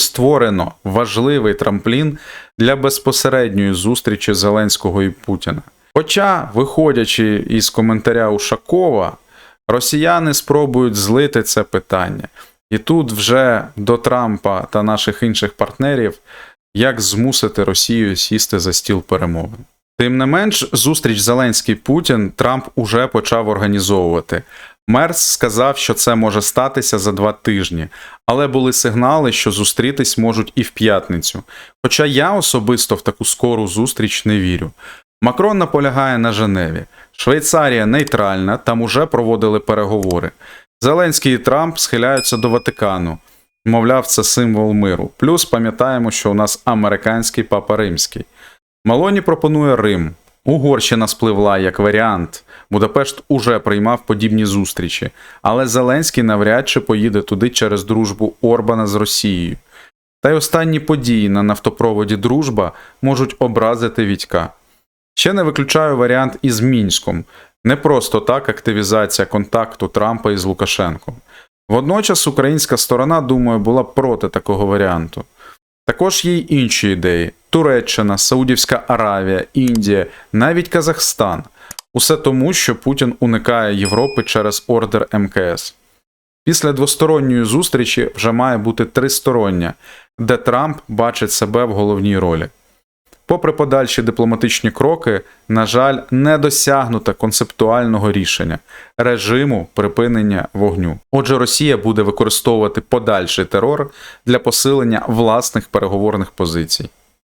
створено важливий трамплін для безпосередньої зустрічі Зеленського і Путіна. Хоча, виходячи із коментаря Ушакова, росіяни спробують злити це питання. І тут вже до Трампа та наших інших партнерів, як змусити Росію сісти за стіл перемовин. Тим не менш, зустріч Зеленський Путін Трамп уже почав організовувати. Мерс сказав, що це може статися за два тижні, але були сигнали, що зустрітись можуть і в п'ятницю. Хоча я особисто в таку скору зустріч не вірю. Макрон наполягає на Женеві. Швейцарія нейтральна, там уже проводили переговори. Зеленський і Трамп схиляються до Ватикану. Мовляв, це символ миру. Плюс пам'ятаємо, що у нас американський папа римський. Малоні пропонує Рим. Угорщина спливла як варіант. Будапешт уже приймав подібні зустрічі, але Зеленський навряд чи поїде туди через дружбу Орбана з Росією. Та й останні події на нафтопроводі Дружба можуть образити Вітька. Ще не виключаю варіант із Мінськом. Не просто так активізація контакту Трампа із Лукашенком. Водночас українська сторона, думаю, була проти такого варіанту. Також є й інші ідеї: Туреччина, Саудівська Аравія, Індія, навіть Казахстан. Усе тому, що Путін уникає Європи через ордер МКС. Після двосторонньої зустрічі вже має бути тристороння, де Трамп бачить себе в головній ролі. Попри подальші дипломатичні кроки, на жаль, не досягнуто концептуального рішення режиму припинення вогню. Отже, Росія буде використовувати подальший терор для посилення власних переговорних позицій.